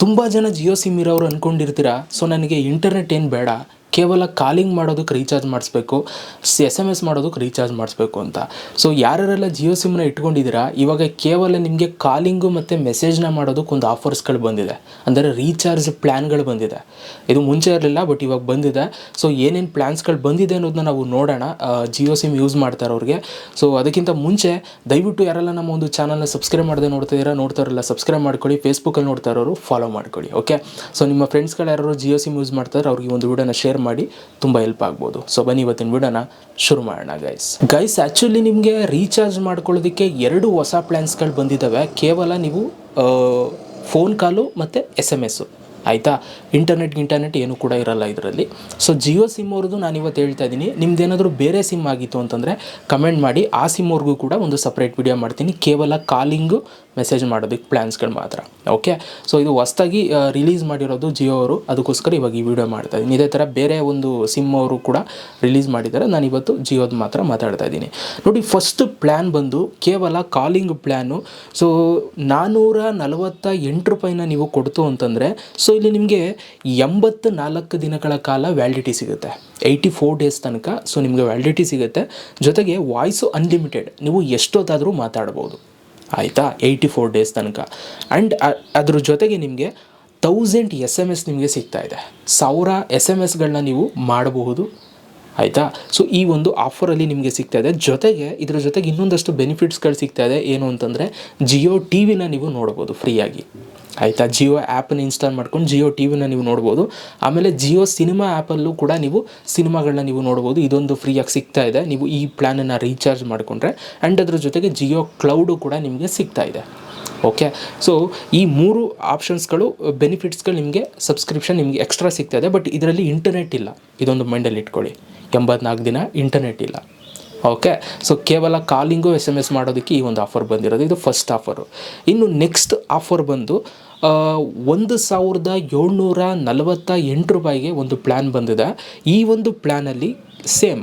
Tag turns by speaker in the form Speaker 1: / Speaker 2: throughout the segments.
Speaker 1: ತುಂಬ ಜನ ಜಿಯೋ ಸಿಮ್ ಇರೋರು ಅಂದ್ಕೊಂಡಿರ್ತೀರ ಸೊ ನನಗೆ ಇಂಟರ್ನೆಟ್ ಏನು ಬೇಡ? ಕೇವಲ ಕಾಲಿಂಗ್ ಮಾಡೋದಕ್ಕೆ ರೀಚಾರ್ಜ್ ಮಾಡಿಸ್ಬೇಕು ಎಸ್ ಎಂ ಎಸ್ ಮಾಡೋದಕ್ಕೆ ರೀಚಾರ್ಜ್ ಮಾಡಿಸ್ಬೇಕು ಅಂತ. ಸೊ ಯಾರ್ಯಾರೆಲ್ಲ ಜಿಯೋ ಸಿಮ್ನ ಇಟ್ಕೊಂಡಿದ್ದೀರಾ, ಇವಾಗ ಕೇವಲ ನಿಮಗೆ ಕಾಲಿಂಗು ಮತ್ತು ಮೆಸೇಜ್ನ ಮಾಡೋದಕ್ಕೆ ಒಂದು ಆಫರ್ಸ್ಗಳು ಬಂದಿದೆ. ಅಂದರೆ ರೀಚಾರ್ಜ್ ಪ್ಲ್ಯಾನ್ಗಳು ಬಂದಿದೆ. ಇದು ಮುಂಚೆ ಇರಲಿಲ್ಲ ಬಟ್ ಇವಾಗ ಬಂದಿದೆ. ಸೊ ಏನೇನು ಪ್ಲ್ಯಾನ್ಸ್ಗಳು ಬಂದಿದೆ ಅನ್ನೋದನ್ನ ನಾವು ನೋಡೋಣ. ಜಿಯೋ ಸಿಮ್ ಯೂಸ್ ಮಾಡ್ತಾರವ್ರಿಗೆ ಸೊ ಅದಕ್ಕಿಂತ ಮುಂಚೆ ದಯವಿಟ್ಟು ಯಾರೆಲ್ಲ ನಮ್ಮ ಒಂದು ಚಾನಲ್ನ ಸಬ್ಸ್ಕ್ರೈಬ್ ಮಾಡದೆ ನೋಡ್ತಿದ್ದೀರಾ ನೋಡ್ತಾರಲ್ಲ ಸಬ್ಸ್ಕ್ರೈಬ್ ಮಾಡ್ಕೊಳ್ಳಿ. ಫೇಸ್ಬುಕ್ಕಲ್ಲಿ ನೋಡ್ತಾ ಇರೋರು ಫಾಲೋ ಮಾಡ್ಕೊಳ್ಳಿ ಓಕೆ ಸೊ ನಿಮ್ಮ ಫ್ರೆಂಡ್ಸ್ಗಳು ಯಾರು ಜಿಯೋ ಸಿಮ್ ಯೂಸ್ ಮಾಡ್ತಾರೆ ಅವ್ರಿಗೆ ಒಂದು ವಿಡಿಯೋನ ಶೇರ್ ತುಂಬ ಹೆಲ್ಪ್ ಆಗ್ಬೋದು. ಸೊ ಬನ್ನಿ ಇವತ್ತಿನ ವಿಡಿಯೋನ ಶುರು ಮಾಡೋಣ ಗೈಸ್ ಗೈಸ್ ಆ್ಯಕ್ಚುಲಿ ನಿಮಗೆ ರೀಚಾರ್ಜ್ ಮಾಡ್ಕೊಳ್ಳೋದಕ್ಕೆ ಎರಡು ಹೊಸ ಪ್ಲ್ಯಾನ್ಸ್ಗಳು ಬಂದಿದ್ದಾವೆ ಕೇವಲ ನೀವು ಫೋನ್ ಕಾಲು ಮತ್ತು ಎಸ್ ಎಂ ಎಸ್ಸು ಆಯಿತಾ? ಇಂಟರ್ನೆಟ್ ಇಂಟರ್ನೆಟ್ ಏನು ಕೂಡ ಇರಲ್ಲ ಇದರಲ್ಲಿ. ಸೊ ಜಿಯೋ ಸಿಮ್ ಅವ್ರದ್ದು ನಾನು ಇವತ್ತು ಹೇಳ್ತಾ ಇದ್ದೀನಿ ನಿಮ್ದೇನಾದರೂ ಬೇರೆ ಸಿಮ್ ಆಗಿತ್ತು ಅಂತಂದರೆ ಕಮೆಂಟ್ ಮಾಡಿ. ಆ ಸಿಮ್ ಅವ್ರಿಗೂ ಕೂಡ ಒಂದು ಸಪ್ರೇಟ್ ವಿಡಿಯೋ ಮಾಡ್ತೀನಿ. ಕೇವಲ ಕಾಲಿಂಗು ಮೆಸೇಜ್ ಮಾಡೋದಕ್ಕೆ ಪ್ಲ್ಯಾನ್ಸ್ಗಳು ಮಾತ್ರ. ಓಕೆ ಸೊ ಇದು ಹೊಸ್ದಾಗಿ ರಿಲೀಸ್ ಮಾಡಿರೋದು ಜಿಯೋ ಅವರು. ಅದಕ್ಕೋಸ್ಕರ ಇವಾಗ ಈ ವಿಡಿಯೋ ಮಾಡ್ತಾ ಇದ್ದೀನಿ ಇದೇ ಥರ ಬೇರೆ ಒಂದು ಸಿಮ್ ಅವರು ಕೂಡ ರಿಲೀಸ್ ಮಾಡಿದ್ದಾರೆ. ನಾನು ಇವತ್ತು ಜಿಯೋದ ಮಾತ್ರ ಮಾತಾಡ್ತಾ ಇದ್ದೀನಿ ನೋಡಿ ಫಸ್ಟ್ ಪ್ಲ್ಯಾನ್ ಬಂದು ಕೇವಲ ಕಾಲಿಂಗ್ ಪ್ಲ್ಯಾನು ಸೊ ನಾನ್ನೂರ ನಲವತ್ತ ಎಂಟು ರೂಪಾಯಿನ ನೀವು ಕೊಡ್ತು ಅಂತಂದರೆ ಸೊ ಇಲ್ಲಿ ನಿಮಗೆ ಎಂಬತ್ತು ನಾಲ್ಕು ದಿನಗಳ ಕಾಲ ವ್ಯಾಲಿಡಿಟಿ ಸಿಗುತ್ತೆ. ಏಯ್ಟಿ ಫೋರ್ ಡೇಸ್ ತನಕ ಸೊ ನಿಮಗೆ ವ್ಯಾಲಿಡಿಟಿ ಸಿಗುತ್ತೆ. ಜೊತೆಗೆ ವಾಯ್ಸು ಅನ್ಲಿಮಿಟೆಡ್ ನೀವು ಎಷ್ಟೊತ್ತಾದರೂ ಮಾತಾಡ್ಬೋದು. ಆಯಿತಾ? ಏಯ್ಟಿ ಫೋರ್ ಡೇಸ್ ತನಕ ಆ್ಯಂಡ್ ಅದ್ರ ಜೊತೆಗೆ ನಿಮಗೆ ತೌಸಂಡ್ ಎಸ್ ಎಂ ಎಸ್ ನಿಮಗೆ ಸಿಗ್ತಾ ಇದೆ. ಸಾವಿರ ಎಸ್ ಎಂ ಎಸ್ಗಳನ್ನ ನೀವು ಮಾಡಬಹುದು. ಆಯಿತಾ? ಸೊ ಈ ಒಂದು ಆಫರಲ್ಲಿ ನಿಮಗೆ ಸಿಗ್ತಾ ಇದೆ. ಜೊತೆಗೆ, ಇದರ ಜೊತೆಗೆ ಇನ್ನೊಂದಷ್ಟು ಬೆನಿಫಿಟ್ಸ್ಗಳು ಸಿಗ್ತಾ ಇದೆ. ಏನು ಅಂತಂದರೆ ಜಿಯೋ ಟಿ ವಿನ ನೀವು ನೋಡ್ಬೋದು ಫ್ರೀಯಾಗಿ. ಆಯಿತಾ? ಜಿಯೋ ಆ್ಯಪನ್ನು ಇನ್ಸ್ಟಾಲ್ ಮಾಡ್ಕೊಂಡು ಜಿಯೋ ಟಿ ವಿನ ನೀವು ನೋಡ್ಬೋದು. ಆಮೇಲೆ ಜಿಯೋ ಸಿನಿಮಾ ಆ್ಯಪಲ್ಲೂ ಕೂಡ ನೀವು ಸಿನಿಮಾಗಳನ್ನ ನೀವು ನೋಡ್ಬೋದು. ಇದೊಂದು ಫ್ರೀಯಾಗಿ ಸಿಗ್ತಾ ಇದೆ. ನೀವು ಈ ಪ್ಲ್ಯಾನನ್ನು ರೀಚಾರ್ಜ್ ಮಾಡಿಕೊಂಡ್ರೆ ಆ್ಯಂಡ್ ಅದರ ಜೊತೆಗೆ ಜಿಯೋ ಕ್ಲೌಡು ಕೂಡ ನಿಮಗೆ ಸಿಗ್ತಾ ಇದೆ. ಓಕೆ ಸೊ ಈ ಮೂರು ಆಪ್ಷನ್ಸ್ಗಳು ಬೆನಿಫಿಟ್ಸ್ಗಳು ನಿಮಗೆ ಸಬ್ಸ್ಕ್ರಿಪ್ಷನ್ ನಿಮಗೆ ಎಕ್ಸ್ಟ್ರಾ ಸಿಗ್ತಾ ಇದೆ ಬಟ್ ಇದರಲ್ಲಿ ಇಂಟರ್ನೆಟ್ ಇಲ್ಲ. ಇದೊಂದು ಮೈಂಡಲ್ಲಿ ಇಟ್ಕೊಳ್ಳಿ. ಎಂಬತ್ನಾಲ್ಕು ದಿನ ಇಂಟರ್ನೆಟ್ ಇಲ್ಲ. ಓಕೆ ಸೊ ಕೇವಲ ಕಾಲಿಂಗು ಎಸ್ ಎಂ ಎಸ್ ಮಾಡೋದಕ್ಕೆ ಈ ಒಂದು ಆಫರ್ ಬಂದಿರೋದು. ಇದು ಫಸ್ಟ್ ಆಫರು ಇನ್ನು ನೆಕ್ಸ್ಟ್ ಆಫರ್ ಬಂದು ಒಂದು ಸಾವಿರದ ಏಳ್ನೂರ ನಲವತ್ತ ಎಂಟು ರೂಪಾಯಿಗೆ ಒಂದು ಪ್ಲ್ಯಾನ್ ಬಂದಿದೆ. ಈ ಒಂದು ಪ್ಲ್ಯಾನಲ್ಲಿ same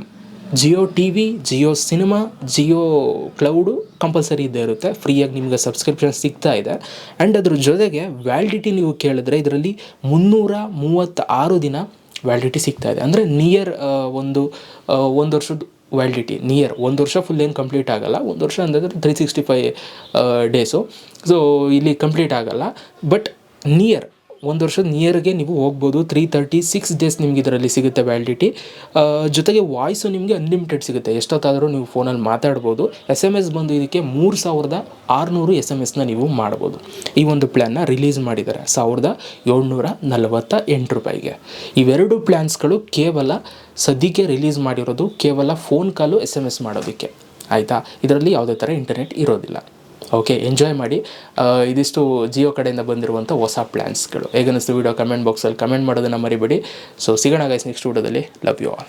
Speaker 1: Jio T V Jio cinema, Jio cloud compulsory ಇದ್ದೇ ಇರುತ್ತೆ. ಫ್ರೀಯಾಗಿ ನಿಮಗೆ ಸಬ್ಸ್ಕ್ರಿಪ್ಷನ್ ಸಿಗ್ತಾ ಇದೆ. ಆ್ಯಂಡ್ ಅದ್ರ ಜೊತೆಗೆ ವ್ಯಾಲಿಡಿಟಿ ನೀವು ಕೇಳಿದ್ರೆ ಇದರಲ್ಲಿ ಮುನ್ನೂರ ಮೂವತ್ತಾರು ದಿನ ವ್ಯಾಲಿಡಿಟಿ ಸಿಗ್ತಾ ಇದೆ. ಅಂದರೆ ನಿಯರ್ ಒಂದು ಒಂದು ವರ್ಷದ ವ್ಯಾಲಿಡಿಟಿ, ನಿಯರ್, ಒಂದು ವರ್ಷ ಫುಲ್ ಏನು ಕಂಪ್ಲೀಟ್ ಆಗಲ್ಲ. ಒಂದು ವರ್ಷ ಅಂದರೆ three sixty five days so ಇಲ್ಲಿ ಕಂಪ್ಲೀಟ್ ಆಗಲ್ಲ. ಬಟ್ ನಿಯರ್ ಒಂದು ವರ್ಷದ ನಿಯರ್ಗೆ ನೀವು ಹೋಗ್ಬೋದು. ತ್ರೀ ತರ್ಟಿ ಸಿಕ್ಸ್ ಡೇಸ್ ನಿಮ್ಗೆ ಇದರಲ್ಲಿ ಸಿಗುತ್ತೆ ವ್ಯಾಲಿಡಿಟಿ ಜೊತೆಗೆ ವಾಯ್ಸು ನಿಮಗೆ ಅನ್ಲಿಮಿಟೆಡ್ ಸಿಗುತ್ತೆ. ಎಷ್ಟೊತ್ತಾದರೂ ನೀವು ಫೋನಲ್ಲಿ ಮಾತಾಡ್ಬೋದು. ಎಸ್ ಎಂ ಎಸ್ ಬಂದು ಇದಕ್ಕೆ ಮೂರು ಸಾವಿರದ ಆರುನೂರು ಎಸ್ ಎಂ ಎಸ್ನ ನೀವು ಮಾಡ್ಬೋದು. ಈ ಒಂದು ಪ್ಲ್ಯಾನ್ನ ರಿಲೀಸ್ ಮಾಡಿದ್ದಾರೆ. ಸಾವಿರದ ಏಳ್ನೂರ ನಲವತ್ತ ಎಂಟು ರೂಪಾಯಿಗೆ. ಇವೆರಡು ಪ್ಲ್ಯಾನ್ಸ್ಗಳು ಕೇವಲ ಸದ್ಯಕ್ಕೆ ರಿಲೀಸ್ ಮಾಡಿರೋದು, ಕೇವಲ phone call S M S ಮಾಡೋದಕ್ಕೆ. ಆಯಿತಾ? ಇದರಲ್ಲಿ ಯಾವುದೇ ಥರ ಇಂಟರ್ನೆಟ್ ಇರೋದಿಲ್ಲ. ಓಕೆ ಎಂಜಾಯ್ ಮಾಡಿ. ಇದಿಷ್ಟು ಜಿಯೋ ಕಡೆಯಿಂದ ಬಂದಿರುವಂಥ ಹೊಸ ಪ್ಲ್ಯಾನ್ಸ್ಗಳು ಹೇಗನ್ನಿಸ್ತು ವೀಡಿಯೋ ಕಮೆಂಟ್ ಬಾಕ್ಸಲ್ಲಿ ಕಮೆಂಟ್ ಮಾಡೋದನ್ನು ಮರಿಬೇಡಿ. ಸೊ ಸಿಗೋಣ ಗೈಸ್ ನೆಕ್ಸ್ಟ್ ವೀಡಿಯೋದಲ್ಲಿ ಲವ್ ಯು ಆಲ್